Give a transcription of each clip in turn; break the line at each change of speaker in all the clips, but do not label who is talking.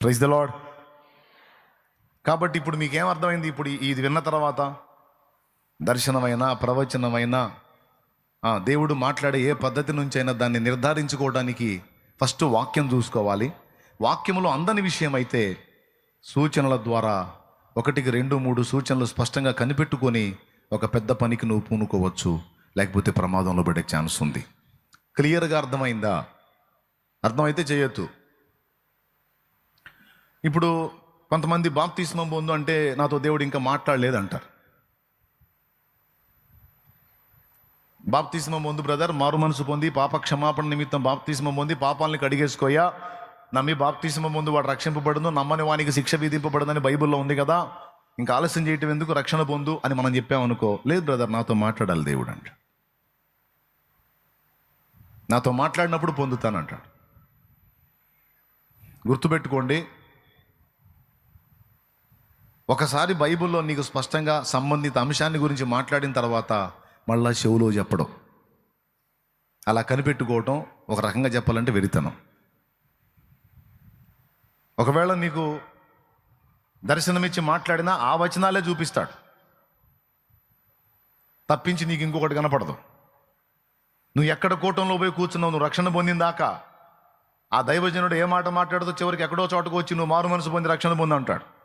Praise the lord కాబట్టి ఇప్పుడు మీకేం అర్థమైంది? ఇప్పుడు ఇది విన్న తర్వాత దర్శనమైనా ప్రవచనమైనా దేవుడు మాట్లాడే ఏ పద్ధతి నుంచి అయినా దాన్ని నిర్ధారించుకోవడానికి ఫస్ట్ వాక్యం చూసుకోవాలి. వాక్యములో అందని విషయం అయితే సూచనల ద్వారా ఒకటికి రెండు మూడు సూచనలు స్పష్టంగా కనిపెట్టుకొని ఒక పెద్ద పనికి నువ్వు పూనుకోవచ్చు. లేకపోతే ప్రమాదంలో పడే ఛాన్స్ ఉంది. క్లియర్గా అర్థమైందా? అర్థమైతే చేయొద్దు. ఇప్పుడు కొంతమంది బాప్తిస్మం పొందు అంటే నాతో దేవుడు ఇంకా మాట్లాడలేదు అంటారు బాప్తిస్మం పొందు బ్రదర్ మారు మనసు పొంది పాప క్షమాపణ నిమిత్తం బాప్తిస్మం పొంది పాపాలని కడిగేసుకోయా నమ్మి బాప్తిస్మం ముందు వాడు రక్షింపబడును నమ్మని వానికి శిక్ష విధింపబడదని బైబిల్లో ఉంది కదా. ఇంకా ఆలస్యం చేయటం ఎందుకు? రక్షణ పొందు అని మనం చెప్పామనుకో. లేదు బ్రదర్ నాతో మాట్లాడాలి దేవుడు అంట. నాతో మాట్లాడినప్పుడు పొందుతానంటాడు. గుర్తుపెట్టుకోండి ఒకసారి బైబిల్లో నీకు స్పష్టంగా సంబంధిత అంశాన్ని గురించి మాట్లాడిన తర్వాత మళ్ళా చెవులో చెప్పడం. అలా కనిపెట్టుకోవటం ఒక రకంగా చెప్పాలంటే వెరితనం. ఒకవేళ నీకు దర్శనమిచ్చి మాట్లాడినా ఆ వచనాలే చూపిస్తాడు. తప్పించి నీకు ఇంకొకటి కనపడదు. నువ్వు ఎక్కడ కూటంలో పోయి కూర్చున్నావు నువ్వు రక్షణ పొందిందాకా? ఆ దైవజనుడు ఏ మాట మాట్లాడుతూ చివరికి ఎక్కడో చోటకు వచ్చి నువ్వు మారు మనసు పొంది రక్షణ పొంది అంటాడు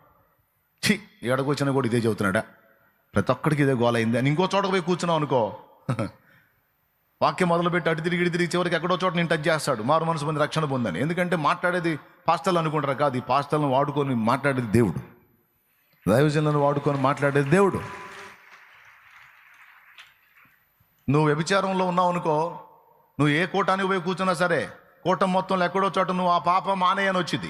ఛీ ఎడకొచ్చినా కూడా ఇదే చెబుతున్నాడా? ప్రతి ఒక్కడికి ఇదే గోల అని ఇంకో చోటకు పోయి కూర్చున్నావు అనుకో. వాక్యం మొదలుపెట్టి అటు తిరిగి ఇటు తిరిగి చివరికి ఎక్కడో చోట నేను టచ్ చేస్తాడు. మారు మనసు మంది రక్షణ పొందని. ఎందుకంటే మాట్లాడేది పాస్టల్ అనుకుంటారు కాదు ఈ పాస్టల్ని వాడుకొని మాట్లాడేది దేవుడు. దైవజనులను వాడుకొని మాట్లాడేది దేవుడు. నువ్వు వ్యభిచారంలో ఉన్నావు అనుకో నువ్వు ఏ కూటానికి పోయి కూర్చున్నా సరే కూటం మొత్తంలో ఎక్కడో చోట నువ్వు ఆ పాప మానేయని వచ్చింది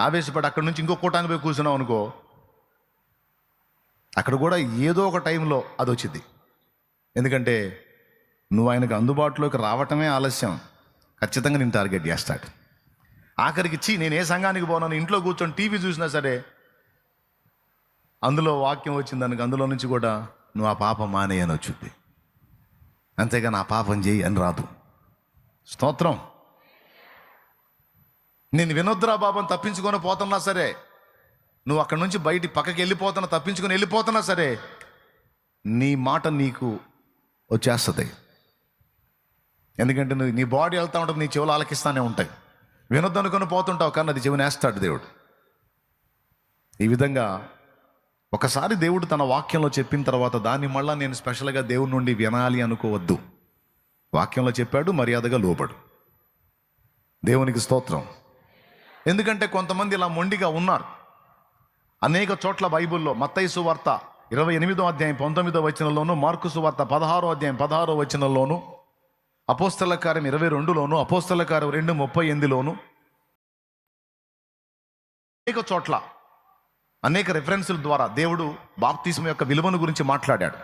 ఆవేశపడి అక్కడి నుంచి ఇంకో కూటానికి పోయి కూర్చున్నావు అనుకో అక్కడ కూడా ఏదో ఒక టైంలో అది వచ్చింది ఎందుకంటే నువ్వు ఆయనకు అందుబాటులోకి రావటమే ఆలస్యం. ఖచ్చితంగా నేను టార్గెట్ చేస్తాడు ఆఖరికి ఇచ్చి నేను ఏ సంఘానికి పోనాను ఇంట్లో కూర్చొని టీవీ చూసినా సరే అందులో వాక్యం వచ్చింది దానికి అందులో నుంచి కూడా నువ్వు ఆ పాపం మానేయ్ అని వచ్చింది. అంతేగాని ఆ పాపం చేయి అని రాదు. స్తోత్రం. నేను వినొద్దురా బాబని తప్పించుకొని పోతున్నా సరే. నువ్వు అక్కడి నుంచి బయటి పక్కకి వెళ్ళిపోతున్నా తప్పించుకొని వెళ్ళిపోతున్నా సరే నీ మాట నీకు వచ్చేస్తుంది. ఎందుకంటే నువ్వు నీ బాడీ వెళ్తా ఉంటుంది నీ చెవులు ఆలకిస్తానే ఉంటాయి. వినొద్దనుకొని పోతుంటావు కానీ అది చెవినేస్తాడు దేవుడు. ఈ విధంగా ఒకసారి దేవుడు తన వాక్యంలో చెప్పిన తర్వాత దాన్ని మళ్ళీ నేను స్పెషల్గా దేవుడి నుండి వినాలి అనుకోవద్దు. వాక్యంలో చెప్పాడు మర్యాదగా లోపడు దేవునికి స్తోత్రం. ఎందుకంటే కొంతమంది ఇలా మొండిగా ఉన్నారు. అనేక చోట్ల బైబిల్లో మత్తైసు వార్త ఇరవై ఎనిమిదో అధ్యాయం పంతొమ్మిదో వచనంలోను మార్కుసు వార్త పదహారో అధ్యాయం పదహారో వచనంలోను అపోస్తల కార్యం ఇరవై రెండులోను అపోస్తల కార్యం రెండు ముప్పై ఎనిమిదిలోను అనేక చోట్ల అనేక రెఫరెన్సుల ద్వారా దేవుడు బాప్తిజం యొక్క విలువను గురించి మాట్లాడాడు.